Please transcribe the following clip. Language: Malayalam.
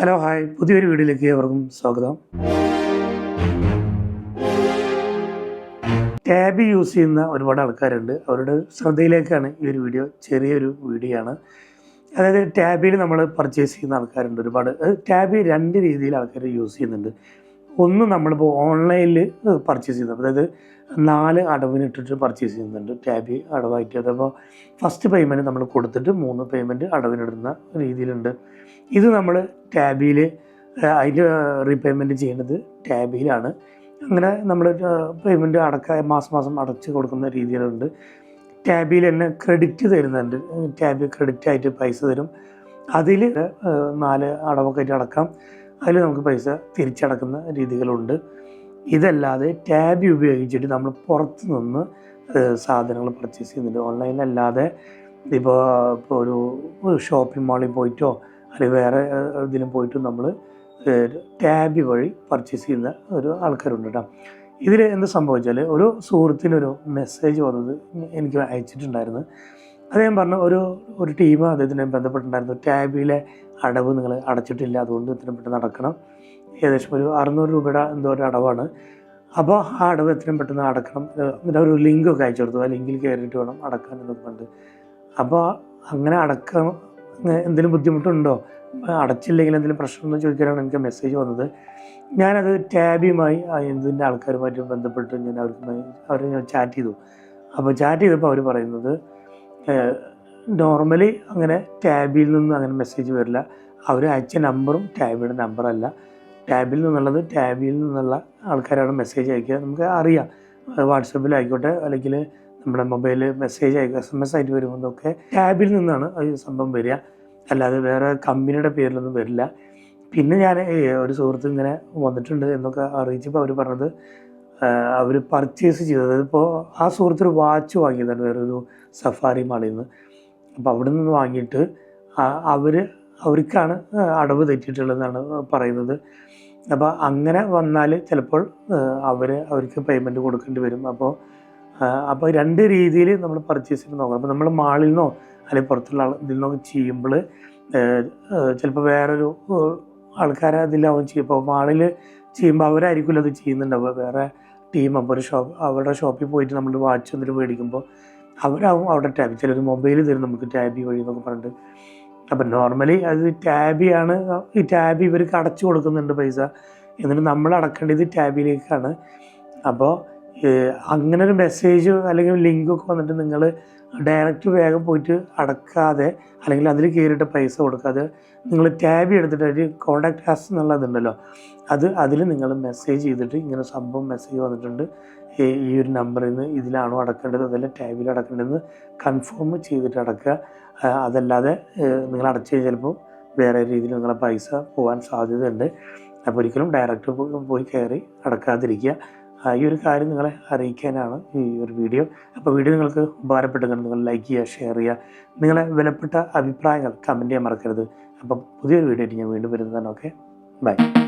Hello hi. പുതിയൊരു വീഡിയോയിലേക്ക് ഏവർക്കും സ്വാഗതം. ടാബ് യൂസ് ചെയ്യുന്ന ഒരുപാട് ആൾക്കാരുണ്ട്. അവരുടെ ശ്രദ്ധയിലേക്കാണ് ഈ ഒരു വീഡിയോ ചെറിയൊരു വീഡിയോ ആണ്. അതായത് ടാബിൽ നമ്മൾ പർച്ചേസ് ചെയ്യുന്ന ആൾക്കാരുണ്ട് ഒരുപാട്. ടാബ് രണ്ട് രീതിയിൽ ആൾക്കാർ യൂസ് ചെയ്യുന്നുണ്ട്. ഒന്ന് നമ്മളിപ്പോൾ ഓൺലൈനിൽ പർച്ചേസ് ചെയ്യുന്നത്. അതായത് നാല് അടവിനിട്ടിട്ട് പർച്ചേസ് ചെയ്യുന്നുണ്ട്. ടാബ് അടവായിട്ട്. അതപ്പോൾ ഫസ്റ്റ് പേയ്മെന്റ് നമ്മൾ കൊടുത്തിട്ട് മൂന്ന് പേയ്മെന്റ് അടവിനിടുന്ന രീതിയിലുണ്ട്. ഇത് നമ്മൾ ടാബിയിൽ അതിന്റെ റീപേയ്മെന്റ് ചെയ്യുന്നത് ടാബിയിലാണ് അങ്ങനെ നമ്മൾ പേയ്മെന്റ് അടക്ക മാസം മാസം അടച്ച് കൊടുക്കുന്ന രീതിയിലുണ്ട്. ടാബിയിൽ തന്നെ ക്രെഡിറ്റ് തരുന്നുണ്ട്. ടാബ് ക്രെഡിറ്റ് ആയിട്ട് പൈസ തരും. അതിൽ നാല് അടവൊക്കെ ആയിട്ട് അടക്കാം. അതിൽ നമുക്ക് പൈസ തിരിച്ചടക്കുന്ന രീതികളുണ്ട്. ഇതല്ലാതെ ടാബ് ഉപയോഗിച്ചിട്ട് നമ്മൾ പുറത്ത് നിന്ന് സാധനങ്ങൾ പർച്ചേസ് ചെയ്യുന്നുണ്ട്. ഓൺലൈനല്ലാതെ ഇപ്പോൾ ഇപ്പോൾ ഒരു ഷോപ്പിംഗ് മാളിൽ പോയിട്ടോ അല്ലെങ്കിൽ വേറെ ഇതിലും പോയിട്ട് നമ്മൾ ടാബ് വഴി പർച്ചേസ് ചെയ്യുന്ന ഒരു ആൾക്കാരുണ്ട് കേട്ടോ ഇതിൽ എന്ത് സംഭവിച്ചാൽ ഒരു സുഹൃത്തിനൊരു മെസ്സേജ് വന്നത് എനിക്ക് അയച്ചിട്ടുണ്ടായിരുന്നു. അദ്ദേഹം പറഞ്ഞു ഒരു ഒരു ടീം അദ്ദേഹത്തിന് ബന്ധപ്പെട്ടിട്ടുണ്ടായിരുന്നു. ടാബിലെ അടവ് നിങ്ങൾ അടച്ചിട്ടില്ല. അതുകൊണ്ട് എത്രയും പെട്ടെന്ന് അടക്കണം ഏകദേശം ഒരു അറുന്നൂറ് രൂപയുടെ എന്തോ ഒരു അടവാണ്. അപ്പോൾ ആ അടവ് എത്രയും പെട്ടെന്ന് അടക്കണം. എന്നിട്ട് ഒരു ലിങ്ക് ഒക്കെ അയച്ചു കൊടുത്തു. ആ ലിങ്കിൽ കയറിയിട്ട് വേണം അടക്കാൻ എന്നൊക്കെ പണ്ട് അപ്പോൾ അങ്ങനെ അടക്കാൻ എന്തെങ്കിലും ബുദ്ധിമുട്ടുണ്ടോ? അടച്ചില്ലെങ്കിൽ എന്തെങ്കിലും പ്രശ്നമെന്ന് ചോദിക്കാനാണ് എനിക്ക് മെസ്സേജ് വന്നത്. ഞാനത് ടാബിയുമായി ഇതിന്റെ ആൾക്കാരുമായിട്ട് ബന്ധപ്പെട്ട് ഞാൻ അവർക്ക് അവരെ ഞാൻ ചാറ്റ് ചെയ്തു. അപ്പോൾ ചാറ്റ് ചെയ്തപ്പോൾ അവർ പറയുന്നത് നോർമലി അങ്ങനെ ടാബിൽ നിന്ന് അങ്ങനെ മെസ്സേജ് വരില്ല. അവർ അയച്ച നമ്പറും ടാബിയുടെ നമ്പറല്ല ടാബിൽ നിന്നുള്ളത് ടാബിൽ നിന്നുള്ള ആൾക്കാരാണ് മെസ്സേജ് അയക്കുക. നമുക്ക് അറിയാം. വാട്സപ്പിലായിക്കോട്ടെ അല്ലെങ്കിൽ നമ്മുടെ മൊബൈലിൽ മെസ്സേജ് അയക്കുക എസ് എം എസ് ആയിട്ട് വരുമ്പോഴൊക്കെ ടാബിൽ നിന്നാണ് ഈ സംഭവം വരിക. അല്ലാതെ വേറെ കമ്പനിയുടെ പേരിലൊന്നും വരില്ല. പിന്നെ ഞാൻ ഒരു സുഹൃത്ത് ഇങ്ങനെ വന്നിട്ടുണ്ട് എന്നൊക്കെ അറിയിച്ചപ്പോൾ അവർ പറഞ്ഞത് അവർ പർച്ചേസ് ചെയ്തത്. ഇപ്പോൾ ആ സുഹൃത്തൊരു വാച്ച് വാങ്ങിയതാണ് വേറൊരു സഫാരി മാളിൽ നിന്ന് അപ്പോൾ അവിടെ നിന്ന് വാങ്ങിയിട്ട് അവർ അവർക്കാണ് അടവ് തെറ്റിയിട്ടുള്ളതെന്നാണ് പറയുന്നത്. അപ്പോൾ അങ്ങനെ വന്നാൽ ചിലപ്പോൾ അവർ അവർക്ക് പേയ്മെന്റ് കൊടുക്കേണ്ടി വരും. അപ്പോൾ അപ്പോൾ രണ്ട് രീതിയിൽ നമ്മൾ പർച്ചേസ് ചെയ്ത് നോക്കണം. അപ്പോൾ നമ്മൾ മാളിൽ നിന്നോ അല്ലെങ്കിൽ പുറത്തുള്ള ആൾ ഇതിൽ നിന്നോ ചെയ്യുമ്പോൾ ചിലപ്പോൾ വേറൊരു ആൾക്കാരെ അതിലാവും ചെയ്യും. അപ്പോൾ മാളിൽ ചെയ്യുമ്പോൾ അവരായിരിക്കുമല്ലോ അത് ചെയ്യുന്നുണ്ടാവുക. വേറെ ടീം അപ്പോൾ ഒരു ഷോപ്പ് അവരുടെ ഷോപ്പിൽ പോയിട്ട് നമ്മൾ വാച്ച് എന്തെങ്കിലും മേടിക്കുമ്പോൾ അവരാവും അവിടെ ടാബ് ചിലർ മൊബൈൽ തരും നമുക്ക് ടാബി വഴി എന്നൊക്കെ പറഞ്ഞിട്ട്. അപ്പം നോർമലി അത് ടാബിയാണ് ഈ ടാബി ഇവർക്ക് അടച്ചു കൊടുക്കുന്നുണ്ട് പൈസ. എന്നിട്ട് നമ്മൾ അടക്കേണ്ടത് ടാബിലേക്കാണ് അപ്പോൾ അങ്ങനെ ഒരു മെസ്സേജ് അല്ലെങ്കിൽ ലിങ്കൊക്കെ വന്നിട്ട് നിങ്ങൾ ഡയറക്റ്റ് വേഗം പോയിട്ട് അടക്കാതെ അല്ലെങ്കിൽ അതിൽ കയറിയിട്ട് പൈസ കൊടുക്കാതെ നിങ്ങൾ ടാബ് എടുത്തിട്ട് ഒരു കോൺടാക്ട് ആസ് എന്നുള്ളതുണ്ടല്ലോ അത് അതിൽ നിങ്ങൾ മെസ്സേജ് ചെയ്തിട്ട് ഇങ്ങനെ സംഭവം മെസ്സേജ് വന്നിട്ടുണ്ട്. ഈ ഒരു നമ്പറിൽ നിന്ന് ഇതിലാണോ അടക്കേണ്ടത് അതല്ല ടാബിൽ അടക്കേണ്ടതെന്ന് കൺഫേം ചെയ്തിട്ട് അടക്കുക. അതല്ലാതെ നിങ്ങൾ അടച്ചു കഴിഞ്ഞാൽ ചിലപ്പോൾ വേറെ രീതിയിൽ നിങ്ങളെ പൈസ പോകാൻ സാധ്യതയുണ്ട്. അപ്പോൾ ഒരിക്കലും ഡയറക്റ്റ് പോയി കയറി അടക്കാതിരിക്കുക. ഈ ഒരു കാര്യം നിങ്ങളെ അറിയിക്കാനാണ് ഈ ഒരു വീഡിയോ. അപ്പോൾ വീഡിയോ നിങ്ങൾക്ക് ഉപകാരപ്പെട്ടെങ്കിൽ നിങ്ങൾ ലൈക്ക് ചെയ്യുക ഷെയർ ചെയ്യുക. നിങ്ങളെ വിലപ്പെട്ട അഭിപ്രായങ്ങൾ കമന്റ് ചെയ്യാൻ മറക്കരുത്. അപ്പം പുതിയൊരു വീഡിയോ ആയിട്ട് ഞാൻ വീണ്ടും വരുന്നതാണ്. Okay bye